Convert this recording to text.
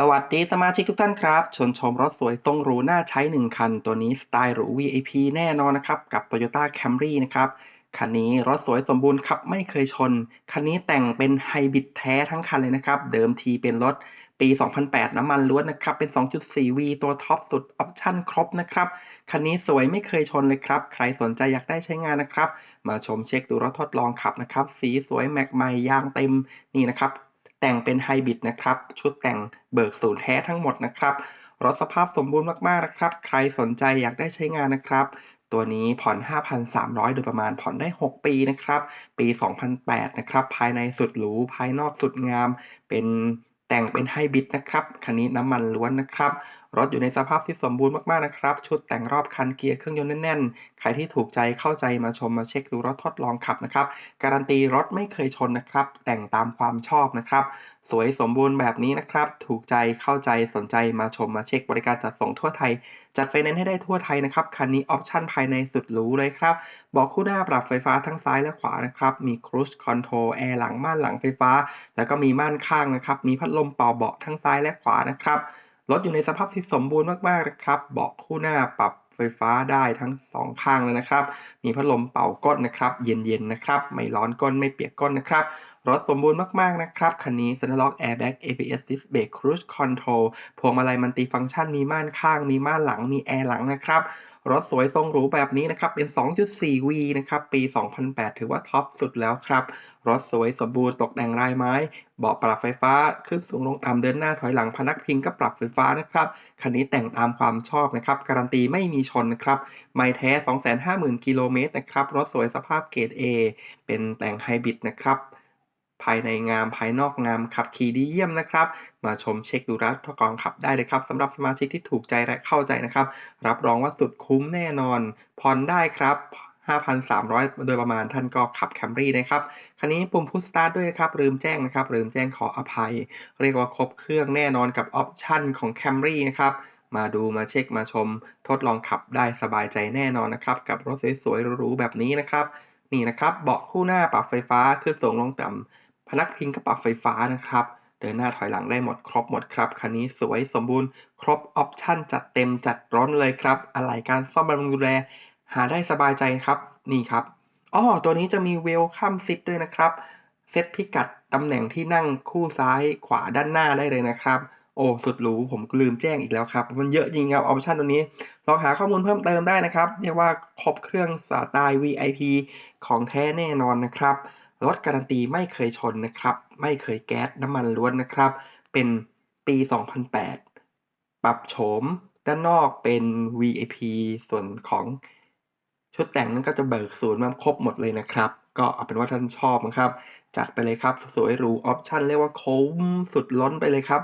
สวัสดีสมาชิกทุกท่านครับ ชนชมรถสวยต้องรูน่าใช้ 1 คัน ตัวนี้สไตล์หรู VIP แน่นอนนะครับ กับ Toyota Camry นะครับ คันนี้รถสวยสมบูรณ์ครับ ไม่เคยชน คันนี้แต่งเป็นไฮบริดแท้ทั้งคันเลยนะครับ เดิมทีเป็นรถปี 2008 น้ำมันล้วนนะครับ เป็น 2.4V ตัวท็อปสุด ออปชั่นครบนะครับ คันนี้สวยไม่เคยชนเลยครับ ใครสนใจอยากได้ใช้งานนะครับ มาชมเช็คดูรถทดลองขับนะครับ สีสวยแม็กใหม่ยางเต็มนี่นะครับ แต่งเป็นไฮบริดนะครับ ชุดแต่งเบิกศูนย์แท้ทั้งหมดนะครับ รถสภาพสมบูรณ์มากๆนะครับ ใครสนใจอยากได้ใช้งานนะครับ ตัวนี้ผ่อน 5,300 โดยประมาณผ่อนได้ 6 ปีนะครับ ปี 2008 นะครับ ภายในสุดหรู ภายนอกสุดงาม เป็นแต่งเป็นไฮบริดนะครับ คันนี้น้ำมันล้วนนะครับรถอยู่ในสภาพที่สมบูรณ์มากๆนะครับ ชุดแต่งรอบคันเกียร์เครื่องยนต์แน่นๆ ใครที่ถูกใจเข้าใจมาชมมาเช็คดูรถทดลองขับนะครับ การันตีรถไม่เคยชนนะครับ แต่งตามความชอบนะครับ สวยสมบูรณ์แบบนี้นะครับ ถูกใจเข้าใจสนใจมาชมมาเช็คบริการจัดส่งทั่วไทย จัดไฟแนนซ์ให้ได้ทั่วไทยนะครับ คันนี้ออปชั่นภายในสุดหรูเลยครับ บอกคู่หน้าปรับไฟฟ้าทั้งซ้ายและขวานะครับ มีครู i คอนโทรลแอร์หลังม่านหลังไฟฟ้า แล้วก็มีม่านข้างนะครับ มีพัดลมเป่าเบาะทั้งซ้ายและขวานะครับ รถอยู่ในสภาพที่สมบูรณ์มากๆนะครับเบาะคู่หน้าปรับไฟฟ้าได้ทั้งสองข้างเลยนะครับ มีพัดลมเป่าก้นนะครับ เย็นๆนะครับ ไม่ร้อนก้นไม่เปียกก้นนะครับ รถสมบูรณ์มาก ๆ นะครับ คันนี้ c e n t r Lock Airbag ABS Disc Brake Cruise Control พวงมาลัยมัลติฟังก์ชันมีม่านข้าง มีม่านหลัง มีแอร์หลังนะครับ รถสวยทรงหรูแบบนี้นะครับ เป็น 2.4V นะครับ ปี 2008 ถือว่าท็อปสุดแล้วครับ รถสวยสมบูรณ์ตกแต่งลายไม้ เบาะปรับไฟฟ้า ขึ้นสูงลงต่ำเดินหน้าถอยหลังพนักพิงก็ปรับไฟฟ้านะครับ คันนี้แต่งตามความชอบนะครับ การันตีไม่มีชนนะครับ ไม่แท้ 250,000 กิโลเมตรนะครับ รถสวยสภาพเกรด A เป็นแต่งไฮบริดนะครับ ภายในงามภายนอกงามขับขี่ดีเยี่ยมนะครับ มาชมเช็คดูรัทดกองขับได้เลยครับสำหรับสมาชิกที่ถูกใจและเข้าใจนะครับ รับรองว่าสุดคุ้มแน่นอนผ่อนได้ครับ5,300 โดยประมาณท่านก็ขับแคมรี่นะครับ คันนี้ปุ่มพุชสตาร์ทด้วยครับลืมแจ้งนะครับลืมแจ้งขออภัย เรียกว่าครบเครื่องแน่นอนกับออปชั่นของแคมรี่นะครับ มาดูมาเช็คมาชม ทดลองขับได้สบายใจแน่นอนนะครับ กับรถสวยๆหรูๆแบบนี้นะครับ นี่นะครับ เบาะคู่หน้าปรับไฟฟ้าขึ้นสูงลงต่ำ พนักพิงก็ปรับไฟฟ้านะครับ เดินหน้าถอยหลังได้หมดครบหมดครับคันนี้สวยสมบูรณ์ ครบออปชั่นจัดเต็มจัดร้อนเลยครับ อะไหล่การซ่อมบำรุงดูแล หาได้สบายใจครับ นี่ครับอ๋อตัวนี้จะมีเวลคัมซิทด้วยนะครับ เซตพิกัดตำแหน่งที่นั่งคู่ซ้ายขวาด้านหน้าได้เลยนะครับโอ้สุดหรูผมลืมแจ้งอีกแล้วครับ มันเยอะจริงครับออปชันตัวนี้ลองหาข้อมูลเพิ่มเติมได้นะครับ เรียกว่าครบเครื่องสไตล์ VIP ของแท้แน่นอนนะครับ รถการันตีไม่เคยชนนะครับ ไม่เคยแก๊สน้ำมันล้วนนะครับ เป็นปี 2008 ปรับโฉมด้านนอกเป็น VIP ส่วนของชุดแต่งนั้นก็จะเบิกศูนย์มาครบหมดเลยนะครับ ก็เอาเป็นว่าท่านชอบนะครับ จัดไปเลยครับ สวยหรูออปชั่นเรียกว่าคุ้มสุดล้นไปเลยครับ